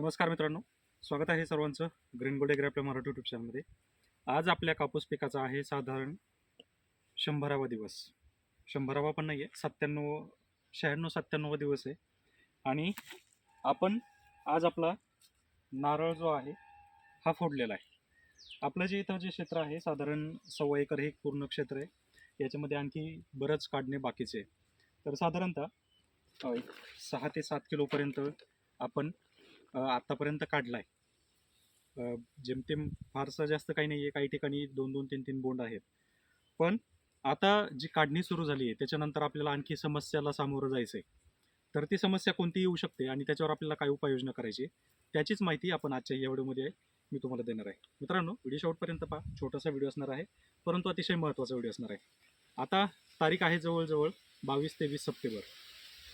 नमस्कार मित्रांनो स्वागत आहे सर्वांचं ग्रीन गोल्ड आपल्या मराठी यूट्यूब चॅनलमध्ये आज आपल्या कापूस पिकाचा आहे साधारण शंभरावा दिवस. शंभरावा पण नाही आहे सत्त्याण्णव शहाण्णव सत्त्याण्णव दिवस आहे. आणि आपण आज आपला नारळ जो आहे हा फोडलेला आहे. आपलं जे इथं जे क्षेत्र आहे साधारण सव्वा एकर हे पूर्ण क्षेत्र आहे. याच्यामध्ये आणखी बरंच काढणे बाकीचे आहे. तर साधारणतः सहा ते सात किलोपर्यंत आपण आत्तापर्यंत काढला आहे जेमतेम फारसं जास्त काही नाही आहे काही ठिकाणी दोन दोन तीन तीन बोंड आहेत. पण आता जी काढणी सुरू झाली आहे त्याच्यानंतर आपल्याला आणखी समस्याला सामोरं जायचं आहे तर ती समस्या कोणती येऊ शकते आणि त्याच्यावर आपल्याला काय उपाययोजना करायची त्याचीच माहिती आपण आजच्या या व्हिडिओमध्ये मी तुम्हाला देणार आहे. मित्रांनो व्हिडिओ शेवटपर्यंत पहा. छोटासा व्हिडिओ असणार आहे परंतु अतिशय महत्त्वाचा व्हिडिओ असणार आहे. आता तारीख आहे जवळजवळ बावीस ते वीस सप्टेंबर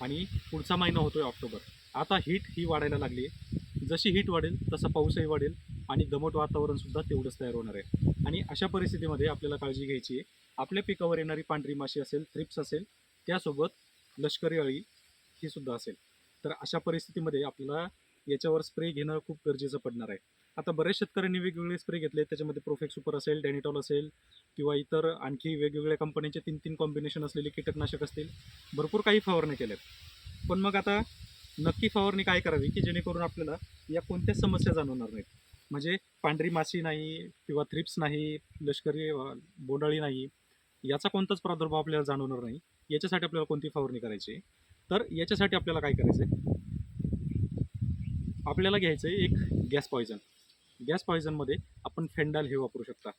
आणि पुढचा महिना होतोय ऑक्टोबर. आता हीट ही वाढायला लागली आहे. जशी हीट वाढेल तसा पाऊसही वाढेल आणि दमट वातावरणसुद्धा तेवढंच तयार होणार आहे. आणि अशा परिस्थितीमध्ये आपल्याला काळजी घ्यायची आहे. आपल्या पिकावर येणारी पांढरी माशी असेल थ्रिप्स असेल त्यासोबत लष्करी अळी ही सुद्धा असेल. तर अशा परिस्थितीमध्ये आपल्याला याच्यावर स्प्रे घेणं खूप गरजेचं पडणार आहे. आता बऱ्याच शेतकऱ्यांनी वेगवेगळे स्प्रे घेतले. त्याच्यामध्ये प्रोफेक्ट सुपर असेल डॅनिटॉल असेल किंवा इतर आणखी वेगवेगळ्या कंपन्यांचे तीन तीन कॉम्बिनेशन असलेले कीटकनाशक असतील. भरपूर काही फवारणी केल्यात. पण मग आता नक्की फवारणी काय करावी की जेणेकरून आपल्याला या कोणत्या समस्या जाणवणार नाहीत? म्हणजे पांढरी माशी नाही किंवा थ्रिप्स नाही लष्करी बोंडाळी नाही याचा कोणताच प्रादुर्भाव आपल्याला जाणवणार नाही. याच्यासाठी आपल्याला कोणती फवारणी करायची? आहे? तर याच्यासाठी आपल्याला काय करायचं आहे आपल्याला घ्यायचं आहे एक गॅस पॉयझन. गॅस पॉयझनमध्ये आपण फेंडाल हे वापरू शकता.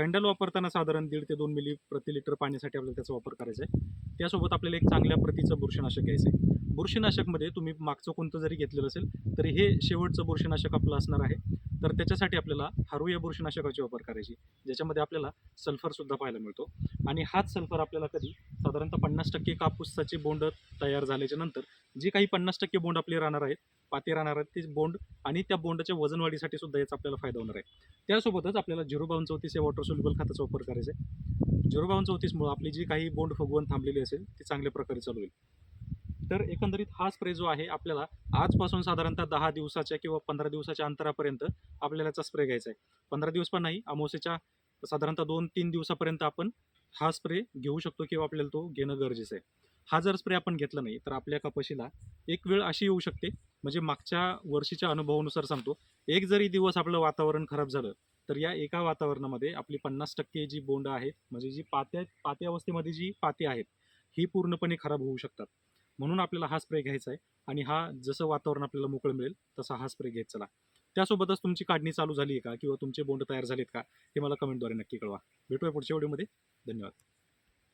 फेंडाल वापरताना साधारण दीड ते दोन मिली प्रति लिटर पाण्यासाठी आपल्याला त्याचा वापर करायचा आहे. त्यासोबत आपल्याला एक चांगल्या प्रतीचं बुरशीनाशक घ्यायचं आहे. बुरशीनाशकमध्ये तुम्ही मागचं कोणतं जरी घेतलेलं असेल तरी हे शेवटचं बुरशीनाशक आपलं असणार आहे. तर त्याच्यासाठी आपल्याला हारू या बुरशीनाशकाची वापर करायची ज्याच्यामध्ये आपल्याला सल्फरसुद्धा पाहायला मिळतो. आणि हाच सल्फर आपल्याला कधी साधारणतः पन्नास टक्के कापूसाचे बोंड तयार झाल्याच्यानंतर जे काही पन्नास टक्के बोंड आपले राहणार आहेत पाते राहणार आहेत ते बोंड आणि त्या बोंडाच्या वजनवाढीसाठी सुद्धा याचा आपल्याला फायदा होणार आहे. त्यासोबतच आपल्याला झिरो बावन चौतीस या वॉटर सोल्युबल खताचा वापर करायचा आहे. झिरो बावन चौतीसमुळे आपली जी काही बोंड फुगवून थांबलेली असेल ती चांगल्या प्रकारे चालू होईल. तर एकंदरीत हा स्प्रे जो आहे आपल्याला आजपासून साधारणतः दहा दिवसाच्या किंवा पंधरा दिवसाच्या अंतरापर्यंत आपल्याला याचा स्प्रे घ्यायचा आहे. पंधरा दिवस पण नाही अमावस्येच्या साधारणतः दोन तीन दिवसापर्यंत आपण हा स्प्रे घेऊ शकतो किंवा आपल्याला तो घेणं गरजेचं आहे. हा जर स्प्रे आपण घेतला नाही तर आपल्या कपाशीला एक वेळ अशी येऊ शकते म्हणजे मागच्या वर्षीच्या अनुभवानुसार सांगतो एक जरी दिवस आपलं वातावरण खराब झालं तर या एका वातावरणामध्ये आपली पन्नास टक्के जी बोंड आहेत म्हणजे जी पात्या पात्या अवस्थेमध्ये जी पाती आहेत ही पूर्णपणे खराब होऊ शकतात. म्हणून आपल्याला हा स्प्रे घ्यायचा आहे आणि हा जसं वातावरण आपल्याला मोकळं मिळेल तसा हा स्प्रे घेत चला. त्यासोबतच तुमची काढणी चालू झाली आहे का? किंवा तुमचे बोंड तयार झालेत का? हे मला कमेंटद्वारे नक्की कळवा. भेटूया पुढच्या व्हिडिओमध्ये. धन्यवाद.